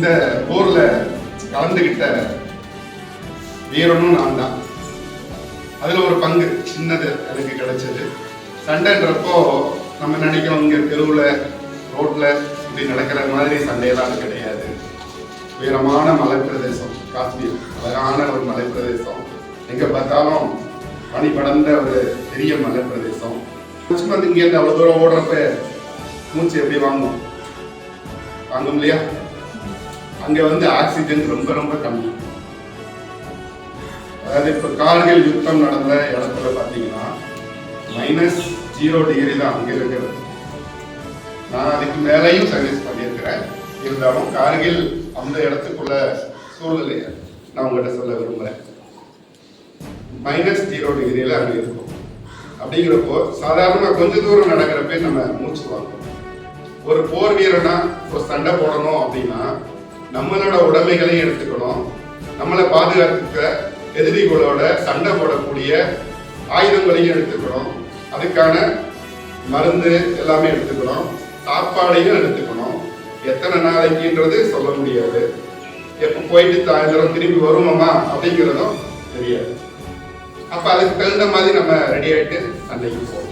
இந்த போர்ல கலந்துகிட்ட வீரனும் நான் தான். அதுல ஒரு பங்கு சின்னது எனக்கு கிடைச்சது. சண்டைன்றப்போ நம்ம நினைக்கிறோம் இங்க தெருவுல ரோட்ல இப்படி நடக்கிற மாதிரி சண்டையெல்லாம் கிடையாது. உயரமான மலை பிரதேசம் காஷ்மீர். அழகான ஒரு மலை பிரதேசம் எங்க பார்த்தாலும் பனி படர்ந்த ஒரு பெரிய மலை பிரதேசம் சும்மா இங்க இருந்து அவ்வளவு தூரம் ஓடுறப்ப மூச்சு எப்படி வாங்கும்? வாங்கும் இல்லையா? அங்கே வந்து ஆக்சிஜன் ரொம்ப ரொம்ப கம்மி. அதாவது இப்போ கார்கில் யுத்தம் நடந்த இடத்துல பார்த்தீங்கன்னா மைனஸ் ஜீரோ டிகிரி தான் அங்கே இருக்கிறது. நான் அதுக்கு மேலேயும் சர்வீஸ் பண்ணியிருக்கிறேன். இருந்தாலும் கார்கில் அந்த இடத்துக்குள்ள சூழ்நிலையை நான் உங்கள்கிட்ட சொல்ல விரும்புகிறேன் மைனஸ் ஜீரோ டிகிரியில் அங்கே இருக்கும். அப்படிங்கிறப்போ சாதாரணமாக கொஞ்ச தூரம் நடக்கிறப்பே நம்ம மூச்சு வாங்குவோம் ஒரு போர் வீரனா ஒரு சண்டை போடணும் அப்படின்னா நம்மளோட உடைமைகளையும் எடுத்துக்கணும். நம்மளை பாதுகாத்துக்க எதிரிகளோட சண்டை போடக்கூடிய ஆயுதங்களையும் எடுத்துக்கணும். அதுக்கான மருந்து எல்லாமே எடுத்துக்கணும். சாப்பாடையும் எடுத்துக்கணும். எத்தனை நாளைக்குன்றது சொல்ல முடியாது. எப்போ போயிட்டு சாயந்தரம் திரும்பி வருமாமா அப்படிங்கிறதும் தெரியாது. அப்போ அதுக்கு தகுந்த மாதிரி நம்ம ரெடி ஆகிட்டு சண்டைக்கு போவோம்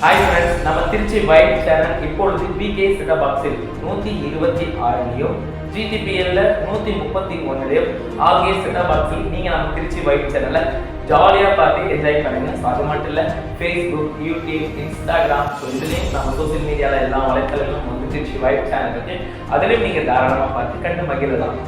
ஹாய் ஃப்ரெண்ட்ஸ் நம்ம திருச்சி வைட் சேனல் இப்பொழுது பிகே சிட்ட பாக்ஸில் நூற்றி இருபத்தி ஆறுலையும் ஜிடிபிஎல்ல நூற்றி முப்பத்தி ஒன்றுலையும் ஆகிய சிட்ட பாக்ஸில் நீங்கள் நம்ம திருச்சி வைட் சேனலை ஜாலியாக பார்த்து என்ஜாய் பண்ணுங்க. அது மட்டும் இல்லை ஃபேஸ்புக் யூடியூப் இன்ஸ்டாகிராம் இதுலேயும் நம்ம சோசியல் மீடியாவில் எல்லா வலைத்தளங்களும் வந்து திருச்சி வைட் சேனல் இருக்கு அதுலேயும் நீங்கள் தாராளமாக பார்த்து கண்டு மகிழலாம்.